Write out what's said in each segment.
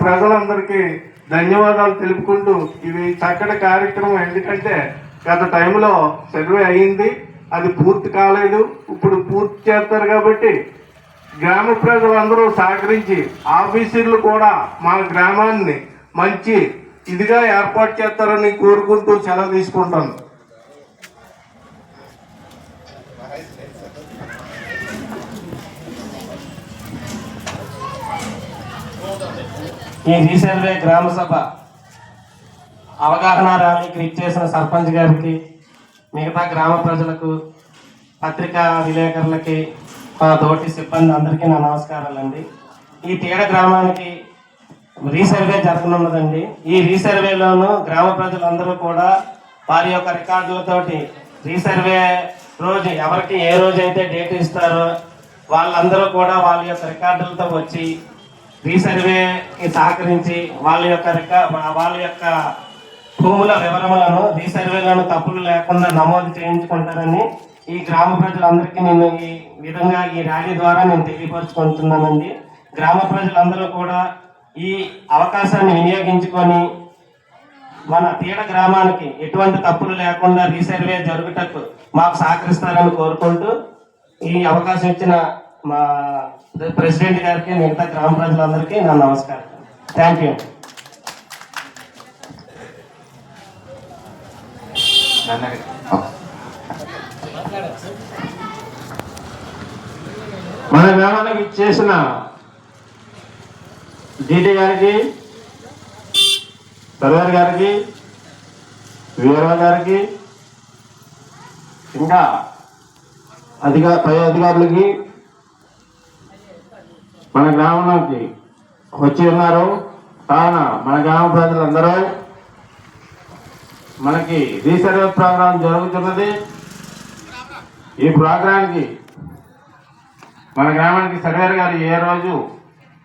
ప్రజలందరికీ ధన్యవాదాలు తెలుపుకుంటూ ఇది చక్కటి కార్యక్రమం. ఎందుకంటే గత టైంలో సర్వే అయ్యింది అది పూర్తి కాలేదు. ఇప్పుడు పూర్తి చేస్తారు కాబట్టి గ్రామ ప్రజలందరూ సహకరించి ఆఫీసర్లు కూడా మా గ్రామాన్ని మంచి ఇదిగా ఏర్పాటు చేస్తారని కోరుకుంటూ సెలవు తీసుకుంటాను. ఈ రీసర్వే గ్రామ సభ అవగాహన ర్యాలీకి చేసిన సర్పంచ్ గారికి మిగతా గ్రామ ప్రజలకు పత్రికా విలేకరులకి మా తోటి సిబ్బంది అందరికీ నా నమస్కారాలండి. ఈ తీడ గ్రామానికి రీసర్వే జరగనున్నదండి. ఈ రీసర్వేలోనూ గ్రామ ప్రజలందరూ కూడా వారి యొక్క రికార్డులతోటి రీసర్వే రోజు ఎవరికి ఏ రోజు అయితే డేట్ ఇస్తారో వాళ్ళందరూ కూడా వాళ్ళ యొక్క రికార్డులతో వచ్చి రీసర్వేకి సహకరించి వాళ్ళ యొక్క వాళ్ళ యొక్క భూముల వివరములను రీసర్వేలను తప్పులు లేకుండా నమోదు చేయించుకుంటారని ఈ గ్రామ ప్రజలందరికీ నేను ఈ విధంగా ఈ ర్యాలీ ద్వారా నేను తెలియపరుచుకుంటున్నానండి. గ్రామ ప్రజలందరూ కూడా ఈ అవకాశాన్ని వినియోగించుకొని మన తీడ గ్రామానికి ఎటువంటి తప్పులు లేకుండా రీసర్వే జరుగుటకు మాకు సహకరిస్తారని కోరుకుంటూ ఈ అవకాశం ఇచ్చిన మా ప్రెసిడెంట్ గారికి మిగతా గ్రామ ప్రజలందరికీ నా నమస్కారం. థ్యాంక్ యూ మన గ్రామానికి చేసిన డిటి గారికి సర్వేర్ గారికి వీరవ గారికి ఇంకా అధిక పై అధికారులకి మన గ్రామంలోకి వచ్చి ఉన్నారు. కావున మన గ్రామ ప్రజలందరూ మనకి రీసర్వే ప్రోగ్రాం జరుగుతున్నది. ఈ ప్రోగ్రాంకి మన గ్రామానికి సర్వేర్ గారు ఏ రోజు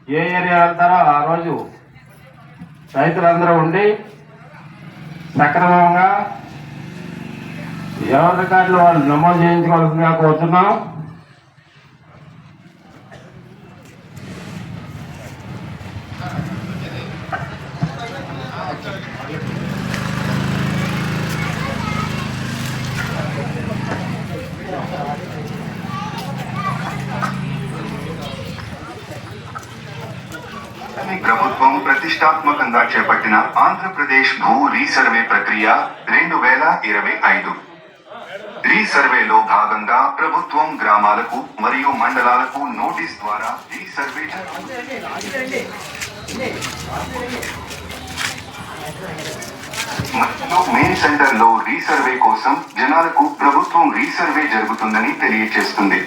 ఏ ఏరియా వెళ్తారో ఆ రోజు రైతులందరూ ఉండి సక్రమంగా ఎవరి రికార్డులు వాళ్ళు నమోదు చేయించుకోవాల్సిందిగా కోరుతున్నాం ప్రభుత్వం ప్రతిష్టాత్మకంగా చేపట్టిన ఆంధ్రప్రదేశ్ భూ రీసర్వే ప్రక్రియ రెండు వేల ఇరవై ఐదు. రీసర్వేలో భాగంగా ప్రభుత్వం గ్రామాలకు మరియు మండలాలకు నోటీస్ ద్వారా రీసర్వే మరియు మెయిన్ సెంటర్లో రీసర్వే కోసం జనాలకు ప్రభుత్వం రీసర్వే జరుగుతుందని తెలియజేస్తుంది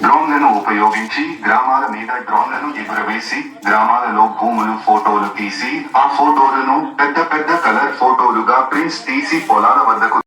డ్రోన్లను ఉపయోగించి గ్రామాల మీద డ్రోన్లను ఎగురవేసి గ్రామాలలో భూములు ఫోటోలు తీసి ఆ ఫోటోలను పెద్ద పెద్ద కలర్ ఫోటోలుగా ప్రింట్స్ తీసి పొలాల వద్దకు